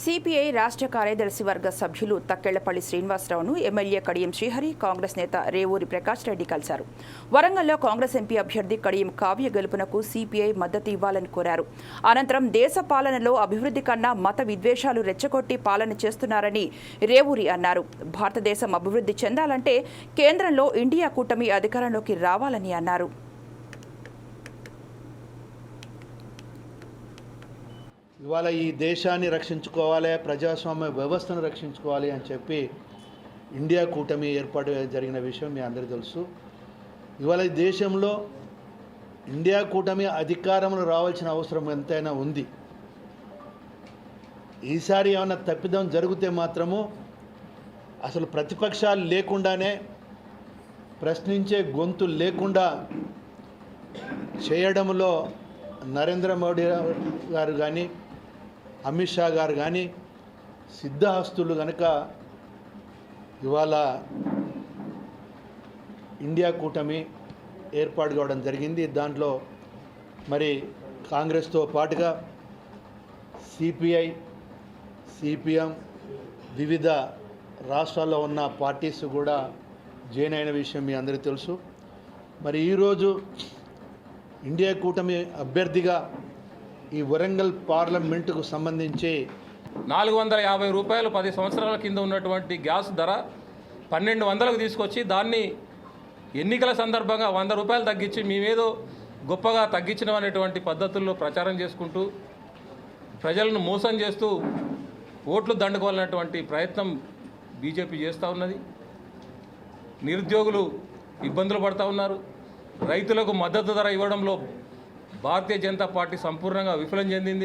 CPI రాష్ట్ర కార్యదర్శి వర్గ సభ్యులు తక్కెళ్ళపల్లి శ్రీనివాసరావును ఎమ్మెల్యే కడియం శ్రీహరి కాంగ్రెస్ నేత రేవూరి ప్రకాష్ రెడ్డి కలిశారు. వరంగల్లో కాంగ్రెస్ ఎంపీ అభ్యర్థి కడియం కావ్య గెలుపునకు సిపిఐ మద్దతు ఇవ్వాలని కోరారు. అనంతరం దేశ పాలనలో అభివృద్ధి కన్నా మత విద్వేషాలు రెచ్చగొట్టి పాలన చేస్తున్నారని రేవూరి అన్నారు. భారతదేశం అభివృద్ధి చెందాలంటే కేంద్రంలో ఇండియా కూటమి అధికారంలోకి రావాలని అన్నారు. ఇవాళ ఈ దేశాన్ని రక్షించుకోవాలి ప్రజాస్వామ్య వ్యవస్థను రక్షించుకోవాలి అని చెప్పి ఇండియా కూటమి ఏర్పాటు జరిగిన విషయం మీ అందరికీ తెలుసు. ఇవాళ ఈ దేశంలో ఇండియా కూటమి అధికారంలో రావాల్సిన అవసరం ఎంతైనా ఉంది. ఈసారి ఏమైనా తప్పిదం జరిగితే మాత్రము అసలు ప్రతిపక్షాలు లేకుండానే ప్రశ్నించే గొంతు లేకుండా చేయడంలో నరేంద్ర మోడీ గారు కానీ అమిత్ షా గారు కానీ సిద్ధహస్తులు కనుక ఇవాళ ఇండియా కూటమి ఏర్పాటు కావడం జరిగింది. దాంట్లో మరి కాంగ్రెస్తో పాటుగా సిపిఐ సిపిఎం వివిధ రాష్ట్రాల్లో ఉన్న పార్టీస్ కూడా జాయిన్ అయిన విషయం మీ అందరికీ తెలుసు. మరి ఈరోజు ఇండియా కూటమి అభ్యర్థిగా ఈ వరంగల్ పార్లమెంటుకు సంబంధించి నాలుగు వందల యాభై రూపాయలు పది సంవత్సరాల కింద ఉన్నటువంటి గ్యాస్ ధర పన్నెండు వందలకు తీసుకొచ్చి దాన్ని ఎన్నికల సందర్భంగా వంద రూపాయలు తగ్గించి మేమేదో గొప్పగా తగ్గించడం అనేటువంటి పద్ధతుల్లో ప్రచారం చేసుకుంటూ ప్రజలను మోసం చేస్తూ ఓట్లు దండుకోవాలన్నటువంటి ప్రయత్నం బీజేపీ చేస్తూ ఉన్నది. నిరుద్యోగులు ఇబ్బందులు పడుతూ ఉన్నారు. రైతులకు మద్దతు ధర ఇవ్వడంలో భారతీయ జనతా పార్టీ సంపూర్ణంగా విఫలం చెందింది.